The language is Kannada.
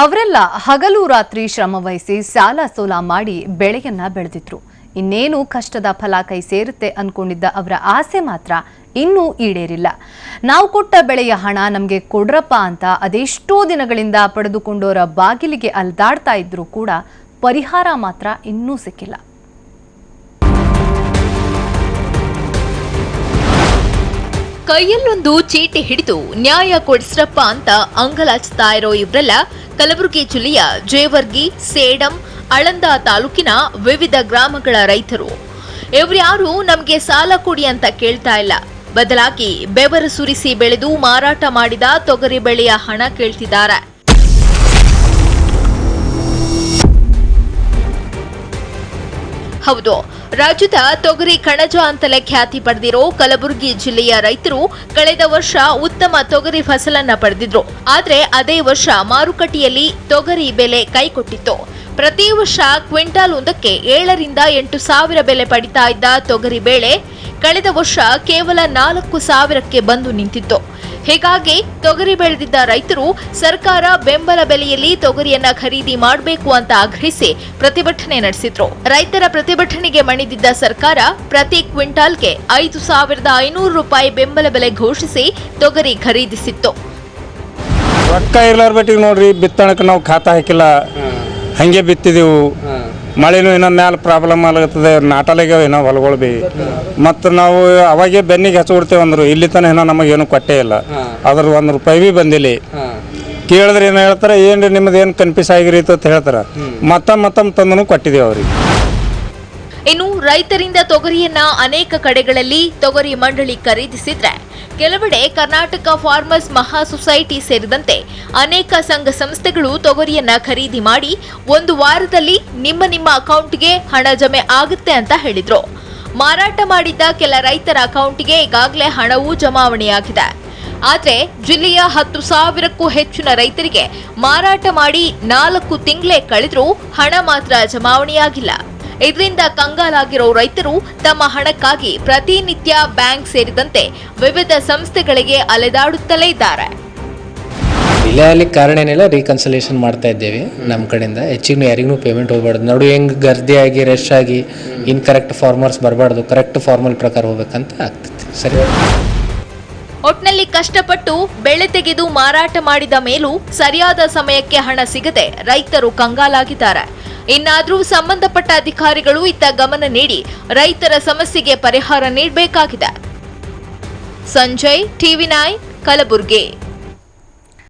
ಅವರೆಲ್ಲ ಹಗಲು ರಾತ್ರಿ ಶ್ರಮವಹಿಸಿ ಸಾಲ ಸೋಲ ಮಾಡಿ ಬೆಳೆಯನ್ನ ಬೆಳೆದಿದ್ರು. ಇನ್ನೇನು ಕಷ್ಟದ ಫಲ ಕೈ ಸೇರುತ್ತೆ ಅನ್ಕೊಂಡಿದ್ದ ಅವರ ಆಸೆ ಮಾತ್ರ ಇನ್ನೂ ಈಡೇರಿಲ್ಲ. ನಾವು ಕೊಟ್ಟ ಬೆಳೆಯ ಹಣ ನಮಗೆ ಕೊಡ್ರಪ್ಪ ಅಂತ ಅದೆಷ್ಟೋ ದಿನಗಳಿಂದ ಪಡೆದುಕೊಂಡವರ ಬಾಗಿಲಿಗೆ ಅಲ್ದಾಡ್ತಾ ಇದ್ರೂ ಕೂಡ ಪರಿಹಾರ ಮಾತ್ರ ಇನ್ನೂ ಸಿಕ್ಕಿಲ್ಲ. ಕೈಯಲ್ಲೊಂದು ಚೀಟಿ ಹಿಡಿದು ನ್ಯಾಯ ಕೊಡಿಸ್ರಪ್ಪ ಅಂತ ಅಂಗಲಾಚ್ತಾ ಇರೋ ಇವ್ರೆಲ್ಲ ಕಲಬುರಗಿ ಜಿಲ್ಲೆಯ ಜೇವರ್ಗಿ, ಸೇಡಂ, ಅಳಂದ ತಾಲೂಕಿನ ವಿವಿಧ ಗ್ರಾಮಗಳ ರೈತರು. ಇವ್ರ್ಯಾರು ನಮಗೆ ಸಾಲ ಕೊಡಿ ಅಂತ ಕೇಳ್ತಾ ಇಲ್ಲ. ಬದಲಾಗಿ ಬೆವರು ಸುರಿಸಿ ಬೆಳೆದು ಮಾರಾಟ ಮಾಡಿದ ತೊಗರಿ ಬೆಳೆಯ ಹಣ ಕೇಳ್ತಿದ್ದಾರೆ. ಹೌದು. ರಾಜ್ಯದ ತೊಗರಿ, ಕಣಜ ಅಂತಲೇ ಖ್ಯಾತಿ ಪಡೆದಿರೋ ಕಲಬುರಗಿ ಜಿಲ್ಲೆಯ ರೈತರು ಕಳೆದ ವರ್ಷ ಉತ್ತಮ ತೊಗರಿ ಫಸಲನ್ನ ಪಡೆದಿದ್ರು. ಆದರೆ ಅದೇ ವರ್ಷ ಮಾರುಕಟ್ಟೆಯಲ್ಲಿ ತೊಗರಿ ಬೆಲೆ ಕೈಕೊಟ್ಟಿತ್ತು. ಪ್ರತಿ ವರ್ಷ ಕ್ವಿಂಟಾಲ್ ಒಂದಕ್ಕೆ ಏಳರಿಂದ ಎಂಟು ಸಾವಿರ ಬೆಲೆ ಪಡಿತಾ ಇದ್ದ ತೊಗರಿ ಬೇಳೆ ಕಳೆದ ವರ್ಷ ಕೇವಲ ನಾಲ್ಕು ಸಾವಿರಕ್ಕೆ ಬಂದು ನಿಂತಿತ್ತು. ಹೀಗಾಗಿ ತೊಗರಿ ಬೆಳೆದಿದ್ದ ರೈತರು ಸರ್ಕಾರ ಬೆಂಬಲ ಬೆಲೆಯಲ್ಲಿ ತೊಗರಿಯನ್ನ ಖರೀದಿ ಮಾಡಬೇಕು ಅಂತ ಆಗ್ರಹಿಸಿ ಪ್ರತಿಭಟನೆ ನಡೆಸಿದ್ರು. ರೈತರ ಪ್ರತಿಭಟನೆಗೆ ಮಣಿದಿದ್ದ ಸರ್ಕಾರ ಪ್ರತಿ ಕ್ವಿಂಟಾಲ್ಗೆ ಐದು ಸಾವಿರದ ಐನೂರು ರೂಪಾಯಿ ಬೆಂಬಲ ಬೆಲೆ ಘೋಷಿಸಿ ತೊಗರಿ ಖರೀದಿಸಿತ್ತು. ರೊಕ್ಕ ಇರ್ಲಾರ ಬಿಟ್ಟಿಗೆ ನೋಡ್ರಿ ಬಿತ್ತಣಕ್ಕೆ ನಾವು ಖಾತಾ ಹಾಕಿಲ್ಲ. ಹಂಗೆ ಬಿತ್ತಿದೆವು. ಮಳೆನೂ ಇನ್ನೂ ಮ್ಯಾಲೆ ಪ್ರಾಬ್ಲಮ್ ಆಗತ್ತದೆ ನಾಟಲಿಗೆ ಏನೋ ಹೊಲಗಳು ಬಿ. ಮತ್ತು ನಾವು ಅವಾಗೆ ಬೆನ್ನಿಗೆ ಹಚ್ಚಿಬಿಡ್ತೇವೆ ಅಂದರು ಇಲ್ಲಿ ತನಕ ಏನೋ ನಮಗೇನು ಕೊಟ್ಟೇ ಇಲ್ಲ. ಅದ್ರ ಒಂದು ರೂಪಾಯಿ ಬಿ ಬಂದಿಲ್ಲ ಕೇಳಿದ್ರೆ ಏನು ಹೇಳ್ತಾರೆ ಏನು ನಿಮ್ಮದು ಏನು ಕನ್ಫ್ಯೂಸ್ ಆಗಿರೀತು ಅಂತ ಹೇಳ್ತಾರೆ. ಮತ್ತೊಮ್ಮೆ ಮತ್ತೊಮ್ಮೆ ತಂದನು ಕೊಟ್ಟಿದ್ದೇವೆ ಅವ್ರಿಗೆ. ಇನ್ನು ರೈತರಿಂದ ತೊಗರಿಯನ್ನ ಅನೇಕ ಕಡೆಗಳಲ್ಲಿ ತೊಗರಿ ಮಂಡಳಿ ಖರೀದಿಸಿದ್ರೆ ಕೆಲವೆಡೆ ಕರ್ನಾಟಕ ಫಾರ್ಮರ್ಸ್ ಮಹಾ ಸೊಸೈಟಿ ಸೇರಿದಂತೆ ಅನೇಕ ಸಂಘ ಸಂಸ್ಥೆಗಳು ತೊಗರಿಯನ್ನ ಖರೀದಿ ಮಾಡಿ ಒಂದು ವಾರದಲ್ಲಿ ನಿಮ್ಮ ನಿಮ್ಮ ಅಕೌಂಟ್ಗೆ ಹಣ ಜಮೆ ಆಗುತ್ತೆ ಅಂತ ಹೇಳಿದ್ರು. ಮಾರಾಟ ಮಾಡಿದ್ದ ಕೆಲ ರೈತರ ಅಕೌಂಟ್ಗೆ ಈಗಾಗಲೇ ಹಣವೂ ಜಮಾವಣೆಯಾಗಿದೆ. ಆದರೆ ಜಿಲ್ಲೆಯ ಹತ್ತು ಸಾವಿರಕ್ಕೂ ಹೆಚ್ಚಿನ ರೈತರಿಗೆ ಮಾರಾಟ ಮಾಡಿ ನಾಲ್ಕು ತಿಂಗಳೇ ಕಳೆದರೂ ಹಣ ಮಾತ್ರ ಜಮಾವಣೆಯಾಗಿಲ್ಲ. ಇದರಿಂದ ಕಂಗಾಲಾಗಿರೋ ರೈತರು ತಮ್ಮ ಹಣಕ್ಕಾಗಿ ಪ್ರತಿನಿತ್ಯ ಬ್ಯಾಂಕ್ ಸೇರಿದಂತೆ ವಿವಿಧ ಸಂಸ್ಥೆಗಳಿಗೆ ಅಲೆದಾಡುತ್ತಲೇ ಇದ್ದಾರೆ. ಡಿಲೇ ಆಗ್ಲಿಕ್ಕೆ ಕಾರಣ ಏನಿಲ್ಲ ರೀಕನ್ಸಲೇಷನ್ ಮಾಡ್ತಾ ಇದ್ದೇವೆ ನಮ್ಮ ಕಡೆಯಿಂದ. ಹೆಚ್ಚಿಗೆ ಯಾರಿಗೂ ಪೇಮೆಂಟ್ ಹೋಗ್ಬಾರ್ದು. ನಡು ಹೆಂಗೆ ಗರ್ದಿ ಆಗಿ ರಶ್ ಆಗಿ ಇನ್ಕರೆಕ್ಟ್ ಫಾರ್ಮರ್ಸ್ ಬರಬಾರ್ದು ಕರೆಕ್ಟ್ ಫಾರ್ಮಲ್ ಪ್ರಕಾರ ಹೋಗ್ಬೇಕಂತ ಆಗ್ತೈತಿ. ಸರಿ? ಒಟ್ನಲ್ಲಿ ಕಷ್ಟಪಟ್ಟು ಬೆಳೆ ತೆಗೆದು ಮಾರಾಟ ಮಾಡಿದ ಮೇಲೂ ಸರಿಯಾದ ಸಮಯಕ್ಕೆ ಹಣ ಸಿಗದೆ ರೈತರು ಕಂಗಾಲಾಗಿದ್ದಾರೆ. ಇನ್ನಾದ್ರೂ ಸಂಬಂಧಪಟ್ಟ ಅಧಿಕಾರಿಗಳು ಇತ್ತ ಗಮನ ನೀಡಿ ರೈತರ ಸಮಸ್ಯೆಗೆ ಪರಿಹಾರ ನೀಡಬೇಕಾಗಿದೆ. Sanjay TV nine Kalaburagi.